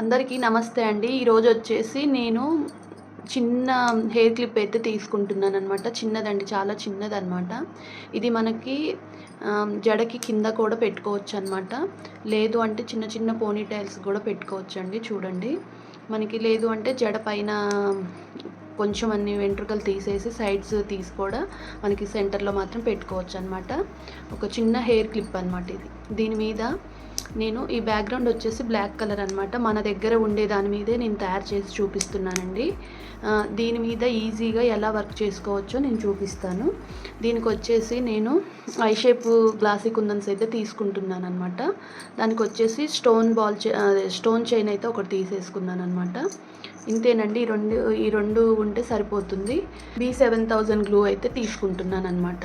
అందరికీ నమస్తే అండి. ఈరోజు వచ్చేసి నేను చిన్న హెయిర్ క్లిప్ అయితే తీసుకుంటున్నాను అనమాట చిన్నదండి చాలా చిన్నదనమాట ఇది మనకి జడకి కింద కూడా పెట్టుకోవచ్చు అనమాట లేదు అంటే చిన్న చిన్న పోనీ టైల్స్ కూడా పెట్టుకోవచ్చు అండి చూడండి. మనకి లేదు అంటే జడ పైన కొంచెం అన్ని వెంట్రుకలు తీసేసి సైడ్స్ తీసి కూడా మనకి సెంటర్లో మాత్రం పెట్టుకోవచ్చు అనమాట ఒక చిన్న హెయిర్ క్లిప్ అనమాట ఇది. దీని మీద నేను ఈ బ్యాక్గ్రౌండ్ వచ్చేసి బ్లాక్ కలర్ అనమాట మన దగ్గర ఉండే దాని మీదే నేను తయారు చేసి చూపిస్తున్నానండి. దీని మీద ఈజీగా ఎలా వర్క్ చేసుకోవచ్చో నేను చూపిస్తాను. దీనికి వచ్చేసి నేను ఐ షేప్ గ్లాసీ కుందన్స్ అయితే తీసుకుంటున్నాను అనమాట దానికి వచ్చేసి స్టోన్ బాల్ స్టోన్ చైన్ అయితే ఒకటి తీసేసుకున్నాను అనమాట ఇంతేనండి ఈ రెండు ఈ రెండు ఉంటే సరిపోతుంది. బీ సెవెన్ థౌజండ్ గ్లూ అయితే తీసుకుంటున్నాను అనమాట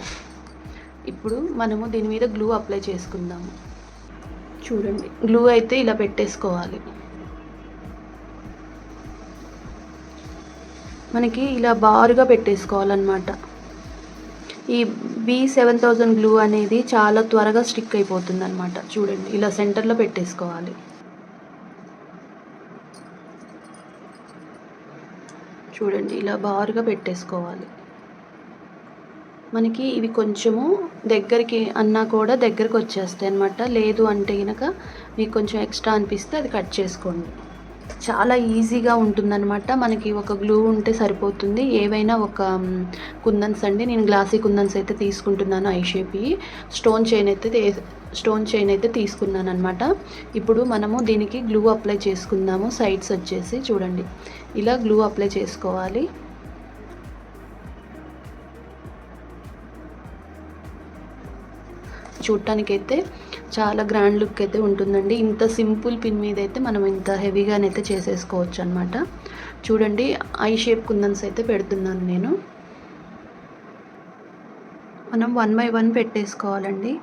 ఇప్పుడు మనము దీని మీద గ్లూ అప్లై చేసుకుందాము. చూడండి. గ్లూ అయితే ఇలా పెట్టేసుకోవాలి. మనకి ఇలా బారుగా పెట్టేసుకోవాలన్నమాట. ఈ బి సెవెన్ థౌజండ్ గ్లూ అనేది చాలా త్వరగా స్టిక్ అయిపోతుంది అనమాట చూడండి ఇలా సెంటర్లో పెట్టేసుకోవాలి. చూడండి ఇలా బారుగా పెట్టేసుకోవాలి. మనకి ఇవి కొంచెము దగ్గరికి అన్నా కూడా దగ్గరికి వచ్చేస్తాయి అనమాట లేదు అంటే కనుక మీకు కొంచెం ఎక్స్ట్రా అనిపిస్తే అది కట్ చేసుకోండి. చాలా ఈజీగా ఉంటుందన్నమాట. మనకి ఒక గ్లూ ఉంటే సరిపోతుంది. ఏవైనా ఒక కుందన్స్ అండి. నేను గ్లాసీ కుందన్స్ అయితే తీసుకుంటున్నాను ఐ షేప్ స్టోన్ చైన్ అయితే స్టోన్ చైన్ అయితే తీసుకున్నాను అనమాట ఇప్పుడు మనము దీనికి గ్లూ అప్లై చేసుకుందాము. సైడ్స్ వచ్చేసి చూడండి. ఇలా గ్లూ అప్లై చేసుకోవాలి. చూడటానికైతే చాలా గ్రాండ్ లుక్ అయితే ఉంటుందండి. ఇంత సింపుల్ పిన్ మీద అయితే మనం ఇంత హెవీగానైతే చేసేసుకోవచ్చు అనమాట చూడండి ఐ షేప్ కుందన్స్ అయితే పెడుతున్నాను నేను. మనం వన్ బై వన్ పెట్టేసుకోవాలండి.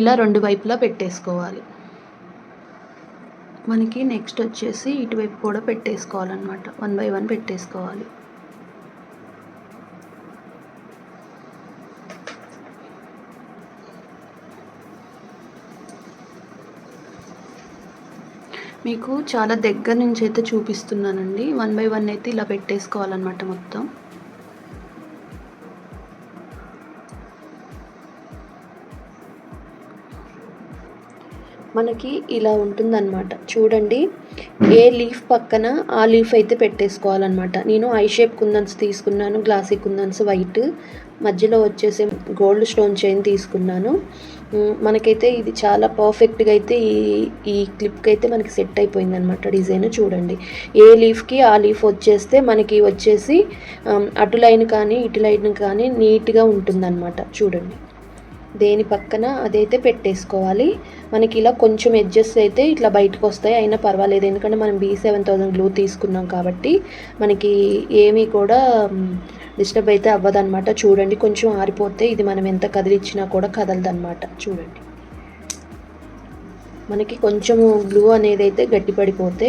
ఇలా రెండు వైపులా పెట్టేసుకోవాలి. మనకి నెక్స్ట్ వచ్చేసి ఇటువైపు కూడా పెట్టేసుకోవాలన్నమాట. వన్ బై వన్ పెట్టేసుకోవాలి. మీకు చాలా దగ్గర నుంచి అయితే చూపిస్తున్నానండి. వన్ బై వన్ అయితే ఇలా పెట్టేసుకోవాలన్నమాట మొత్తం. మనకి ఇలా ఉంటుందన్నమాట. చూడండి ఏ లీఫ్ పక్కన ఆ లీఫ్ అయితే పెట్టేసుకోవాలన్నమాట. నేను ఐ షేప్ కుందన్స్ తీసుకున్నాను గ్లాసీ కుందన్స్ వైట్. మధ్యలో వచ్చేసి గోల్డ్ స్టోన్ చైన్ తీసుకున్నాను. మనకైతే ఇది చాలా పర్ఫెక్ట్గా అయితే ఈ ఈ క్లిప్కి అయితే మనకి సెట్ అయిపోయింది అనమాట డిజైన్ చూడండి. ఏ లీఫ్కి ఆ లీఫ్ వచ్చేస్తే మనకి వచ్చేసి అటు లైన్ కానీ ఇటు లైన్ కానీ నీట్గా ఉంటుందన్నమాట. చూడండి. దేని పక్కన అదైతే పెట్టేసుకోవాలి. మనకి ఇలా కొంచెం ఎడ్జెస్ అయితే ఇట్లా బయటకు వస్తాయి అయినా పర్వాలేదు. ఎందుకంటే మనం బీ సెవెన్ థౌసండ్ గ్లూ తీసుకున్నాం కాబట్టి మనకి ఏమీ కూడా డిస్టర్బ్ అయితే అవ్వదన్నమాట. చూడండి కొంచెం ఆరిపోతే ఇది మనం ఎంత కదిలిచ్చినా కూడా కదలదన్నమాట. చూడండి. మనకి కొంచెము గ్లూ అనేది అయితే గట్టిపడిపోతే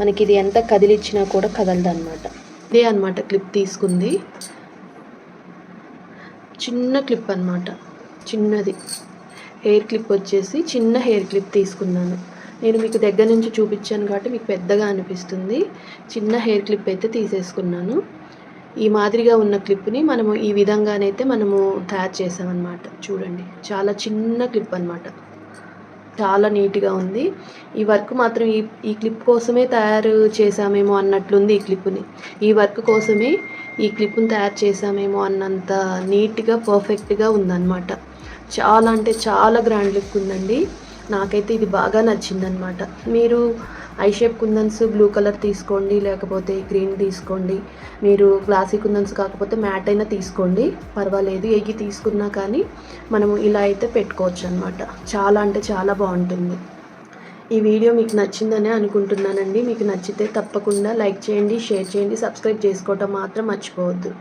మనకి ఇది ఎంత కదిలిచ్చినా కూడా కదలదన్నమాట. ఇదే అనమాట క్లిప్ తీసుకుంది. చిన్న క్లిప్ అనమాట చిన్నది. హెయిర్ క్లిప్ వచ్చేసి చిన్న హెయిర్ క్లిప్ తీసుకున్నాను. నేను మీకు దగ్గర నుంచి చూపించాను కాబట్టి మీకు పెద్దగా అనిపిస్తుంది. చిన్న హెయిర్ క్లిప్ అయితే తీసేసుకున్నాను. ఈ మాదిరిగా ఉన్న క్లిప్ని మనము ఈ విధంగానైతే మనము తయారు చేసామన్నమాట చూడండి చాలా చిన్న క్లిప్ అనమాట చాలా నీట్గా ఉంది. ఈ వర్క్ మాత్రం ఈ ఈ క్లిప్ కోసమే తయారు చేసామేమో అన్నట్లుంది ఈ క్లిప్ని. ఈ వర్క్ కోసమే ఈ క్లిప్ని తయారు చేసామేమో అన్నంత నీట్గా పర్ఫెక్ట్గా ఉందన్నమాట. చాలా అంటే చాలా గ్రాండ్ లుక్ ఉందండి. నాకైతే ఇది బాగా నచ్చిందనమాట మీరు I shape kundans blue colour తీసుకోండి లేకపోతే గ్రీన్ తీసుకోండి. మీరు క్లాసిక్ కుందన్స్ కాకపోతే మ్యాట్ అయినా తీసుకోండి. పర్వాలేదు ఎగి తీసుకున్నా కానీ మనము ఇలా అయితే పెట్టుకోవచ్చు అనమాట చాలా అంటే చాలా బాగుంటుంది. ఈ వీడియో మీకు నచ్చిందని అనుకుంటున్నానండి. మీకు నచ్చితే తప్పకుండా లైక్ చేయండి షేర్ చేయండి సబ్స్క్రైబ్ చేసుకోవటం మాత్రం మర్చిపోవద్దు.